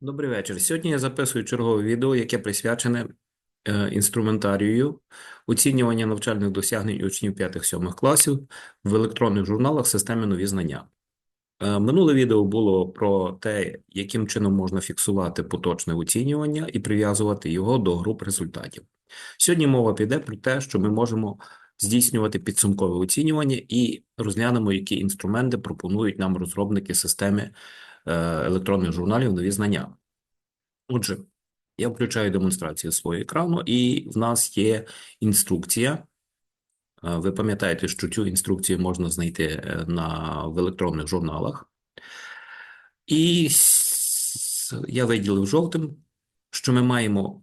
Добрий вечір. Сьогодні я записую чергове відео, яке присвячене е, інструментарію оцінювання навчальних досягнень учнів 5-7 класів в електронних журналах системи нові знання. Е, Минуле відео було про те, яким чином можна фіксувати поточне оцінювання і прив'язувати його до груп результатів. Сьогодні мова піде про те, що ми можемо здійснювати підсумкове оцінювання і розглянемо, які інструменти пропонують нам розробники системи електронних журналів нові знання. Отже, я включаю демонстрацію свого екрану, і в нас є інструкція. Е, Ви пам'ятаєте, що цю інструкцію можна знайти е, на, в електронних журналах. І я виділив жовтим, що ми маємо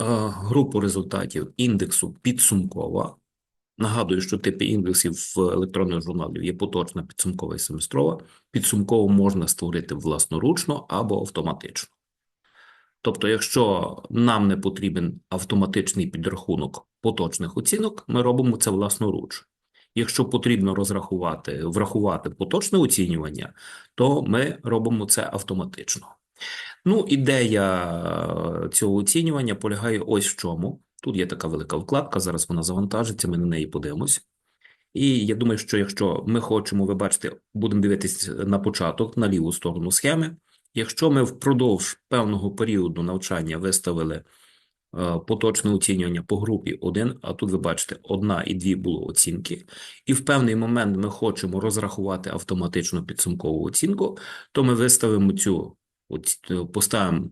е, групу результатів індексу підсумкова. Нагадую, що типи індексів в електронних журналів є поточна, підсумкова і семестрова. Підсумково можна створити власноручно або автоматично. Тобто, якщо нам не потрібен автоматичний підрахунок поточних оцінок, ми робимо це власноруч. Якщо потрібно розрахувати, врахувати поточне оцінювання, то ми робимо це автоматично. Ну, ідея е, цього оцінювання полягає ось в чому. Тут є така велика вкладка, зараз вона завантажиться, ми на неї подивимось. І я думаю, що якщо ми хочемо, ви бачите, будемо дивитись на початок, на ліву сторону схеми. Якщо ми впродовж певного періоду навчання виставили е, поточне оцінювання по групі 1, а тут ви бачите, одна і дві було оцінки, і в певний момент ми хочемо розрахувати автоматичну підсумкову оцінку, то ми виставимо цю, оці- поставимо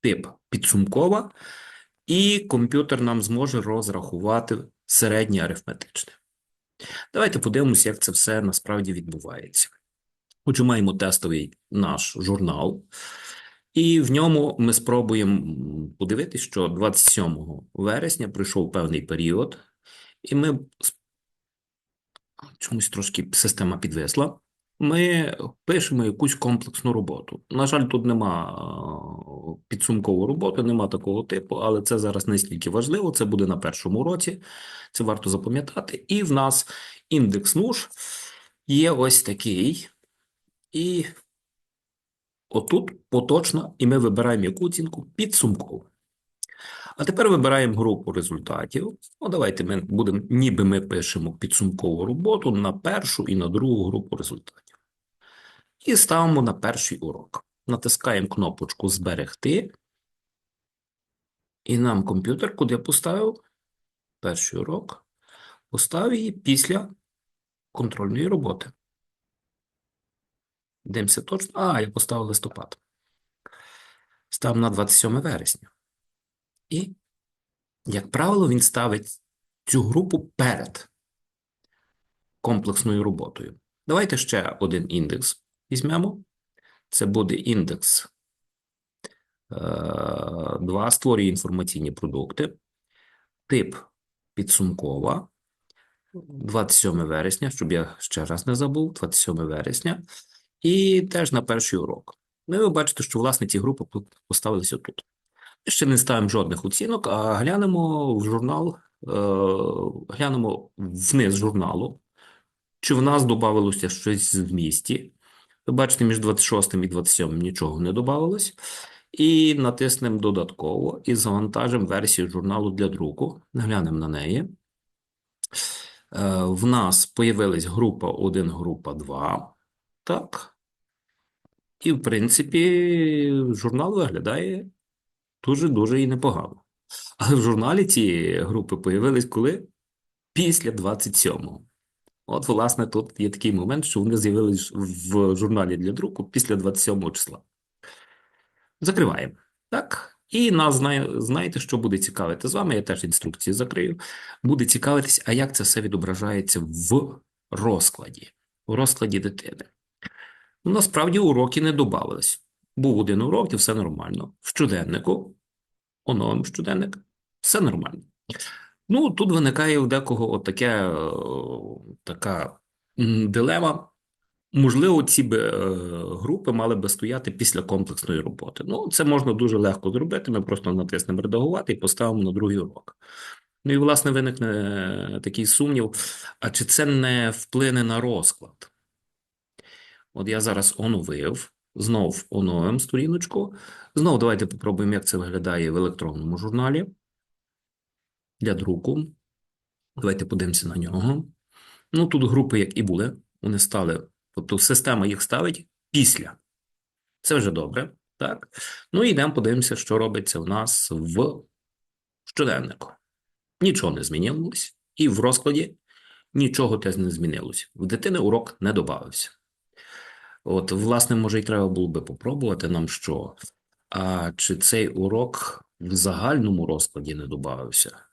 тип підсумкова, і комп'ютер нам зможе розрахувати середнє арифметичне. Давайте подивимося, як це все насправді відбувається. Отже, маємо тестовий наш журнал, і в ньому ми спробуємо подивитися, що 27 вересня пройшов певний період, і ми чомусь трошки система підвисла. Ми пишемо якусь комплексну роботу. На жаль, тут нема підсумкової роботи, нема такого типу, але це зараз не стільки важливо. Це буде на першому році. Це варто запам'ятати. І в нас індекс НУШ є ось такий. І отут поточно, і ми вибираємо яку оцінку підсумкову. А тепер вибираємо групу результатів. Ну, давайте ми будемо, ніби ми пишемо підсумкову роботу на першу і на другу групу результатів. І ставимо на перший урок. Натискаємо кнопочку Зберегти. І нам комп'ютер куди поставив? Перший урок. Поставив її після контрольної роботи. Дивимося точно. А, я поставив листопад. Став на 27 вересня. І, як правило, він ставить цю групу перед комплексною роботою. Давайте ще один індекс візьмемо. Це буде індекс 2, створює інформаційні продукти. Тип підсумкова. 27 вересня, щоб я ще раз не забув, 27 вересня. І теж на перший урок. Ну, і ви бачите, що власне ці групи поставилися тут. Ми ще не ставимо жодних оцінок, а глянемо в журнал, е, глянемо вниз журналу, чи в нас додавалося щось в місті. Ви бачите, між 26 і 27 нічого не додавалось. І натиснемо додатково і завантажимо версію журналу для друку. Глянемо на неї. Е, В нас появилась група 1, група 2. Так. І, в принципі, журнал виглядає дуже-дуже і непогано. Але в журналі ці групи появились коли? Після 27-го. От, власне, тут є такий момент, що вони з'явились в журналі для друку після 27 числа. Закриваємо. Так. І нас знаєте, що буде цікавити з вами. Я теж інструкції закрию. Буде цікавитись, а як це все відображається в розкладі, в розкладі дитини. Ну, насправді уроки не додавались. Був один урок, і все нормально. В щоденнику, оновим щоденник, все нормально. Ну, тут виникає у декого от таке, е, така дилема. Можливо, ці б, е, групи мали би стояти після комплексної роботи. Ну, це можна дуже легко зробити. Ми просто натиснемо редагувати і поставимо на другий урок. Ну і, власне, виникне такий сумнів: а чи це не вплине на розклад? От я зараз оновив, Знов оновимо сторіночку. Знов давайте попробуємо, як це виглядає в електронному журналі для друку. Давайте подивимося на нього. Ну, тут групи, як і були, вони стали, тобто система їх ставить після. Це вже добре, так? Ну йдемо подивимося, що робиться в нас в щоденнику. Нічого не змінилось, і в розкладі нічого теж не змінилось. В дитини урок не додався. От, власне, може, і треба було би попробувати нам що, а чи цей урок в загальному розкладі не додався?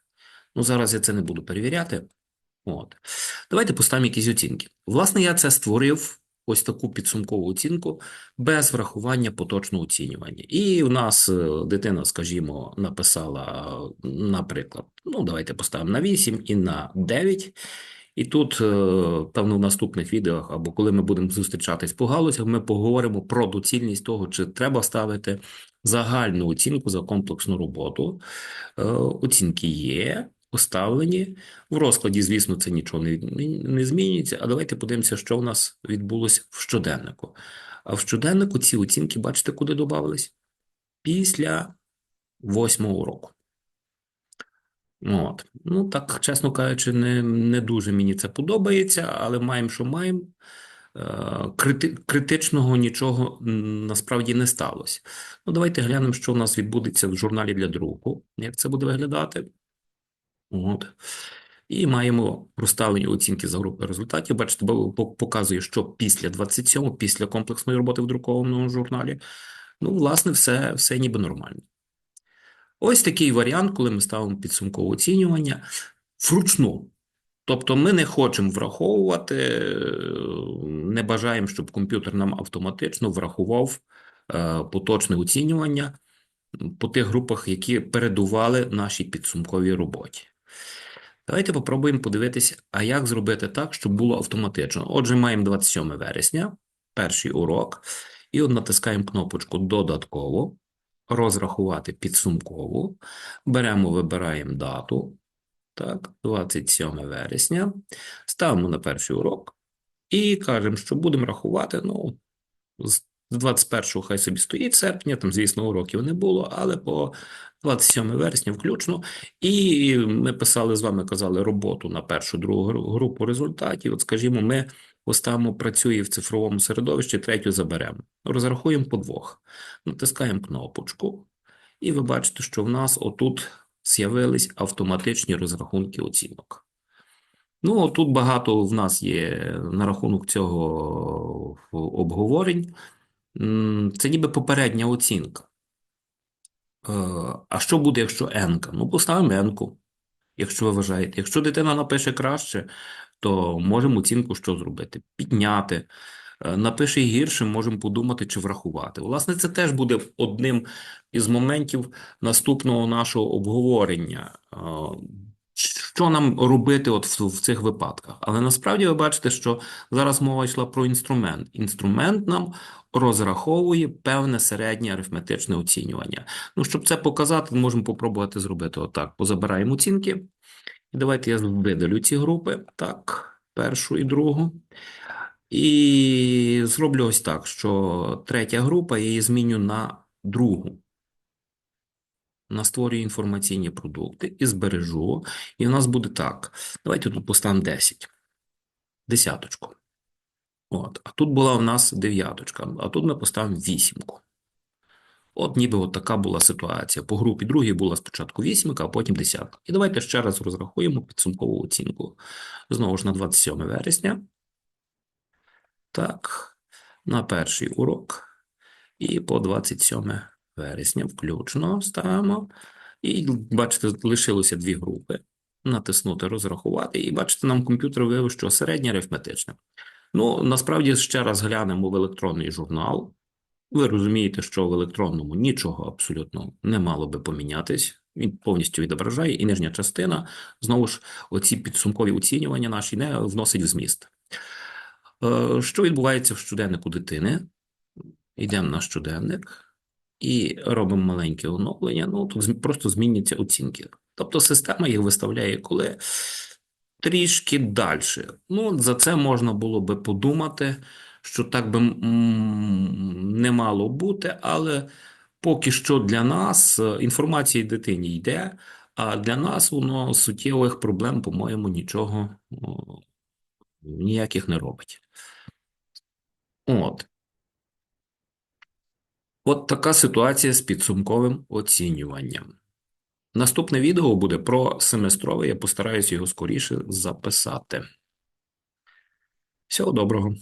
Ну, зараз я це не буду перевіряти. От. Давайте поставимо якісь оцінки. Власне, я це створив ось таку підсумкову оцінку без врахування поточного оцінювання. І в нас е, дитина, скажімо, написала, наприклад, ну, давайте поставимо на 8 і на 9. І тут, е, певно, в наступних відео, або коли ми будемо зустрічатись по галузях, ми поговоримо про доцільність того, чи треба ставити загальну оцінку за комплексну роботу. Е, Оцінки є, поставлені. В розкладі, звісно, це нічого не, не змінюється. А давайте подивимося, що в нас відбулося в щоденнику. А в щоденнику ці оцінки, бачите, куди додавались? Після восьмого року. От. Ну, так, чесно кажучи, не, не дуже мені це подобається, але маємо, що маємо. Е, крити, критичного нічого насправді не сталося. Ну, давайте глянемо, що у нас відбудеться в журналі для друку, як це буде виглядати. От. І маємо проставлені оцінки за групи результатів. Бачите, показує, що після 27, після комплексної роботи в друкованому журналі. Ну, власне, все, все ніби нормально. Ось такий варіант, коли ми ставимо підсумкове оцінювання вручну. Тобто ми не хочемо враховувати, не бажаємо, щоб комп'ютер нам автоматично врахував е, поточне оцінювання по тих групах, які передували нашій підсумковій роботі. Давайте попробуємо подивитися, а як зробити так, щоб було автоматично. Отже, маємо 27 вересня, перший урок, і от натискаємо кнопочку Додатково, розрахувати підсумкову. Беремо, вибираємо дату. Так, 27 вересня. Ставимо на перший урок і кажемо, що будемо рахувати. Ну, з 21-го хай собі стоїть серпня, там, звісно, уроків не було, але по 27 вересня включно. І ми писали з вами, казали, роботу на першу, другу групу результатів. От, скажімо, ми поставимо працює в цифровому середовищі, третю заберемо. Розрахуємо по двох. Натискаємо кнопочку, і ви бачите, що в нас отут з'явились автоматичні розрахунки оцінок. Ну, тут багато в нас є на рахунок цього обговорень. Це ніби попередня оцінка. Е, А що буде, якщо n? Ну, поставимо n, якщо ви вважаєте. Якщо дитина напише краще, то можемо оцінку що зробити? Підняти. Е, Напише гірше, можемо подумати, чи врахувати. Власне, це теж буде одним із моментів наступного нашого обговорення. Що нам робити от в, в цих випадках? Але насправді ви бачите, що зараз мова йшла про інструмент. Інструмент нам розраховує певне середнє арифметичне оцінювання. Ну, щоб це показати, можемо попробувати зробити отак. Позабираємо оцінки. І давайте я видалю ці групи. Так, першу і другу. І зроблю ось так, що третя група я її зміню на другу. Настворюю інформаційні продукти і збережу. І у нас буде так. Давайте тут поставимо 10. Десяточку. От. А тут була у нас дев'яточка, а тут ми поставимо вісімку. От ніби от така була ситуація. По групі другій була спочатку вісімка, а потім десятка. І давайте ще раз розрахуємо підсумкову оцінку. Знову ж на 27 вересня. Так, на перший урок. І по 27 вересня включно ставимо. І бачите, лишилося дві групи. Натиснути розрахувати. І бачите, нам комп'ютер виявив, що середнє арифметичне. Ну, насправді, ще раз глянемо в електронний журнал. Ви розумієте, що в електронному нічого абсолютно не мало би помінятись. Він повністю відображає, і нижня частина, знову ж, оці підсумкові оцінювання наші не вносить в зміст. Е, Що відбувається в щоденнику дитини? Йдемо на щоденник і робимо маленьке оновлення. Ну, тут просто зміняться оцінки. Тобто система їх виставляє коли трішки далі. Ну, за це можна було би подумати, що так би не мало бути, але поки що для нас е, інформація дитині йде, а для нас воно суттєвих проблем, по-моєму, нічого ніяких не робить. От. От така ситуація з підсумковим оцінюванням. Наступне відео буде про семестрове, я постараюся його скоріше записати. Всього доброго.